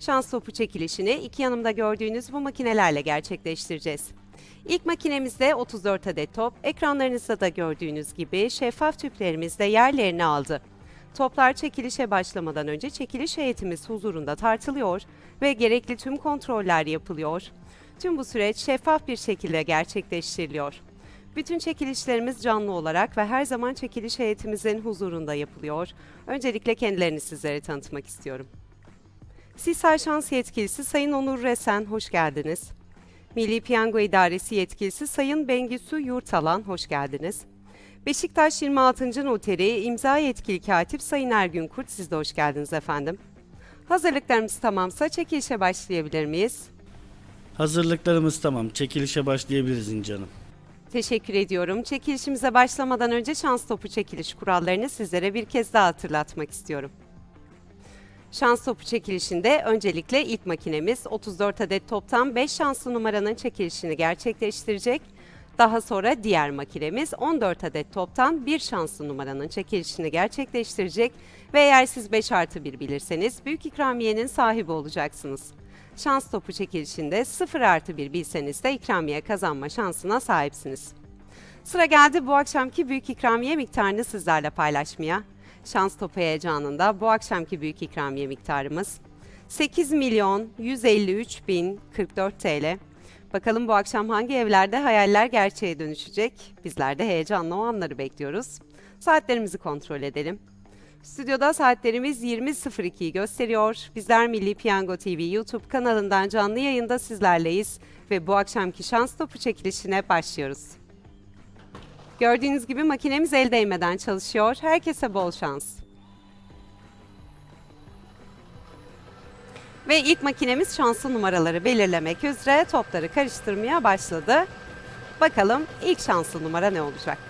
Şans topu çekilişini iki yanımda gördüğünüz bu makinelerle gerçekleştireceğiz. İlk makinemizde 34 adet top, ekranlarınızda da gördüğünüz gibi şeffaf tüplerimizde yerlerini aldı. Toplar çekilişe başlamadan önce çekiliş heyetimiz huzurunda tartılıyor ve gerekli tüm kontroller yapılıyor. Tüm bu süreç şeffaf bir şekilde gerçekleştiriliyor. Bütün çekilişlerimiz canlı olarak ve her zaman çekiliş heyetimizin huzurunda yapılıyor. Öncelikle kendilerini sizlere tanıtmak istiyorum. Sisal Şans Yetkilisi Sayın Onur Resen, hoş geldiniz. Milli Piyango İdaresi Yetkilisi Sayın Bengisu Yurtalan, hoş geldiniz. Beşiktaş 26. Noteri İmza Yetkili Katip Sayın Ergün Kurt, siz de hoş geldiniz efendim. Hazırlıklarımız tamamsa çekilişe başlayabilir miyiz? Hazırlıklarımız tamam. Çekilişe başlayabiliriz İnci Hanım. Teşekkür ediyorum. Çekilişimize başlamadan önce şans topu çekiliş kurallarını sizlere bir kez daha hatırlatmak istiyorum. Şans topu çekilişinde öncelikle ilk makinemiz 34 adet toptan 5 şanslı numaranın çekilişini gerçekleştirecek. Daha sonra diğer makinemiz 14 adet toptan 1 şanslı numaranın çekilişini gerçekleştirecek ve eğer siz 5 artı 1 bilirseniz büyük ikramiyenin sahibi olacaksınız. Şans topu çekilişinde 0 artı 1 bilseniz de ikramiye kazanma şansına sahipsiniz. Sıra geldi bu akşamki büyük ikramiye miktarını sizlerle paylaşmaya. Şans topu heyecanında bu akşamki büyük ikramiye miktarımız 8 milyon 153 bin 44 TL. Bakalım bu akşam hangi evlerde hayaller gerçeğe dönüşecek? Bizler de heyecanla o anları bekliyoruz. Saatlerimizi kontrol edelim. Stüdyoda saatlerimiz 20.02'yi gösteriyor. Bizler Milli Piyango TV YouTube kanalından canlı yayında sizlerleyiz ve bu akşamki şans topu çekilişine başlıyoruz. Gördüğünüz gibi makinemiz el değmeden çalışıyor. Herkese bol şans. Ve ilk makinemiz şanslı numaraları belirlemek üzere topları karıştırmaya başladı. Bakalım ilk şanslı numara ne olacak?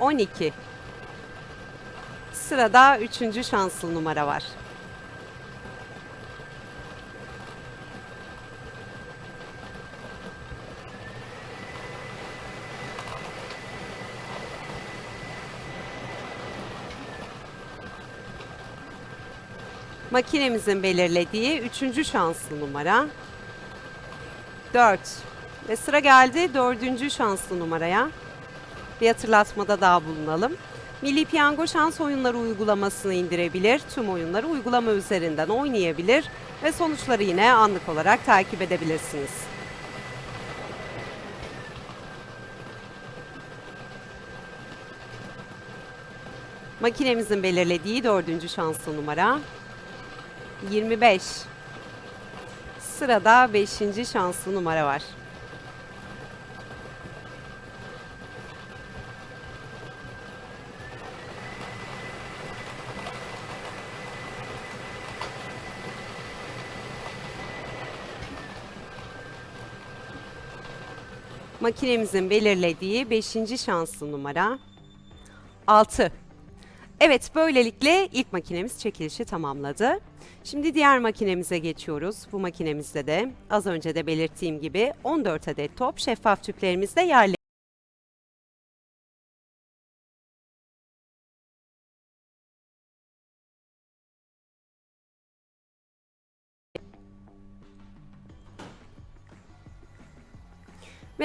12. Sırada üçüncü şanslı numara var. Makinemizin belirlediği üçüncü şanslı numara 4. Ve sıra geldi dördüncü şanslı numaraya. Bir hatırlatmada daha bulunalım. Milli Piyango şans oyunları uygulamasını indirebilir, tüm oyunları uygulama üzerinden oynayabilir ve sonuçları yine anlık olarak takip edebilirsiniz. Makinemizin belirlediği dördüncü şanslı numara 25. Sırada beşinci şanslı numara var. Makinemizin belirlediği 5. şanslı numara 6. Evet, böylelikle ilk makinemiz çekilişi tamamladı. Şimdi diğer makinemize geçiyoruz. Bu makinemizde de az önce de belirttiğim gibi 14 adet top şeffaf tüplerimizde yerli.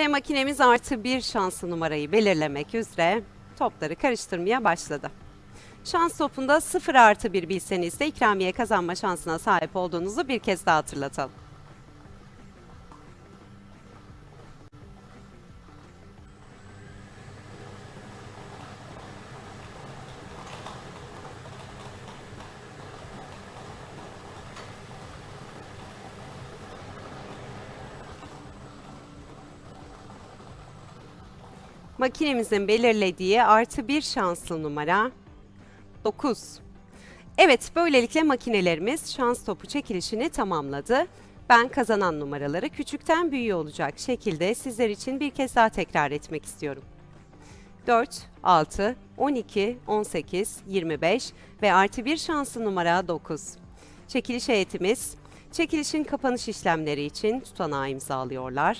Ve makinemiz artı bir şanslı numarayı belirlemek üzere topları karıştırmaya başladı. Şans topunda 0 artı 1 bilseniz de ikramiye kazanma şansına sahip olduğunuzu bir kez daha hatırlatalım. Makinemizin belirlediği artı bir şanslı numara 9. Evet, böylelikle makinelerimiz şans topu çekilişini tamamladı. Ben kazanan numaraları küçükten büyüğe olacak şekilde sizler için bir kez daha tekrar etmek istiyorum. 4, 6, 12, 18, 25 ve artı bir şanslı numara 9. Çekiliş heyetimiz, çekilişin kapanış işlemleri için tutanağı imzalıyorlar.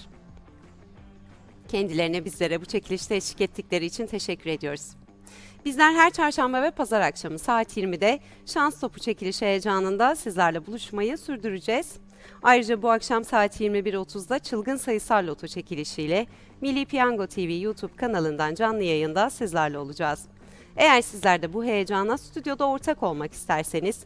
Kendilerine bizlere bu çekilişte eşlik ettikleri için teşekkür ediyoruz. Bizler her çarşamba ve pazar akşamı saat 20'de şans topu çekilişi heyecanında sizlerle buluşmayı sürdüreceğiz. Ayrıca bu akşam saat 21.30'da çılgın sayısal loto çekilişiyle Milli Piyango TV YouTube kanalından canlı yayında sizlerle olacağız. Eğer sizler de bu heyecana stüdyoda ortak olmak isterseniz